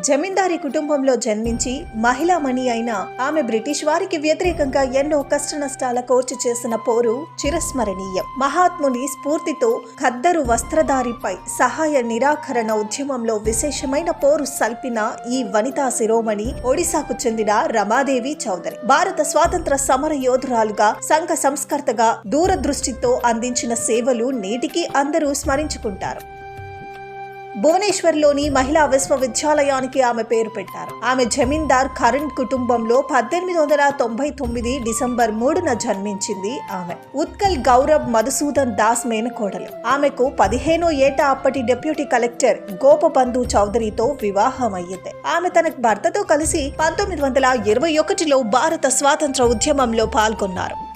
జమీందారీ కుటుంబంలో జన్మించి మహిళామణి అయిన ఆమె బ్రిటిష్ వారికి వ్యతిరేకంగా ఎన్నో కష్టనష్టాల కోర్చి చేసిన పోరు చిరస్మరణీయం. మహాత్ముని స్ఫూర్తితో ఖద్దరు వస్త్రధారిపై సహాయ నిరాకరణ ఉద్యమంలో విశేషమైన పోరు సల్పిన ఈ వనితా శిరోమణి ఒడిశాకు చెందిన రమాదేవి చౌదరి. భారత స్వాతంత్ర సమర యోధురాలుగా సంఘ సంస్కర్తగా దూరదృష్టితో అందించిన సేవలు నేటికి అందరూ స్మరించుకుంటారు. భువనేశ్వర్లోని మహిళా విశ్వవిద్యాలయానికి ఆమె పేరు పెట్టారు. ఆమె జమీందార్ కరణ్ కుటుంబంలో పద్దెనిమిది వందల తొంభై తొమ్మిది డిసెంబర్ మూడున జన్మించింది ఆమె. ఉత్కల్ గౌరవ్ మధుసూదన్ దాస్ మేనకోడలు. ఆమెకు పదిహేనో ఏట అప్పటి డిప్యూటీ కలెక్టర్ గోపబంధు చౌదరితో వివాహం అయ్యింది ఆమె తన భర్తతో కలిసి పంతొమ్మిది వందల ఇరవై ఒకటిలో భారత స్వాతంత్ర ఉద్యమంలో పాల్గొన్నారు.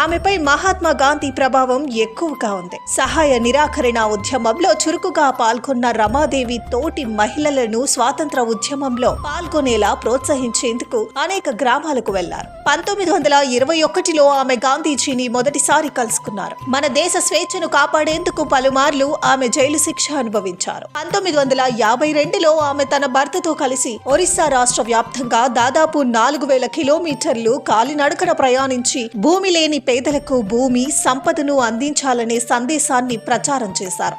ఆమెపై మహాత్మా గాంధీ ప్రభావం ఎక్కువగా ఉంది. సహాయ నిరాకరణ ఉద్యమంలో చురుకుగా పాల్గొన్న రమాదేవి తోటి మహిళలను స్వాతంత్ర ఉద్యమంలో పాల్గొనేలా ప్రోత్సహించేందుకు అనేక గ్రామాలకు వెళ్ళారు. పంతొమ్మిది వందల ఇరవై ఒకటిలో ఆమె గాంధీజీని మొదటిసారి కలుసుకున్నారు. మన దేశ స్వేచ్ఛను కాపాడేందుకు పలుమార్లు ఆమె జైలు శిక్ష అనుభవించారు. పంతొమ్మిది వందల యాభై రెండులో ఆమె తన భర్తతో కలిసి ఒరిస్సా రాష్ట్ర వ్యాప్తంగా దాదాపు నాలుగు వేల కిలోమీటర్లు కాలినడకన ప్రయాణించి భూమి లేని పేదలకు భూమి సంపదను అందించాలనే సందేశాన్ని ప్రచారం చేశారు.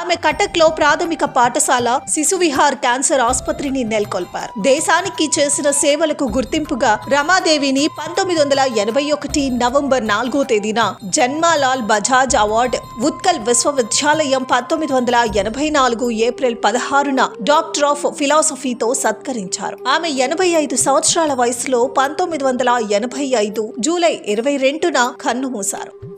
ఆమె కటక్లో ప్రాథమిక పాఠశాల శిశువిహార్ క్యాన్సర్ ఆసుపత్రిని నెలకొల్పారు. దేశానికి చేసిన సేవలకు గుర్తింపుగా రమాదేవిని పంతొమ్మిది వందల ఎనభై ఒకటి నవంబర్ నాలుగో తేదీన జన్మాలాల్ బజాజ్ అవార్డు ఉత్కల్ విశ్వవిద్యాలయం పంతొమ్మిది వందల ఎనభై నాలుగు ఏప్రిల్ పదహారున డాక్టర్ ఆఫ్ ఫిలాసఫీతో సత్కరించారు. ఆమె ఎనభై ఐదు సంవత్సరాల వయసులో పంతొమ్మిది వందల ఎనభై ఐదు జూలై ఇరవై రెండున కన్నుమూశారు.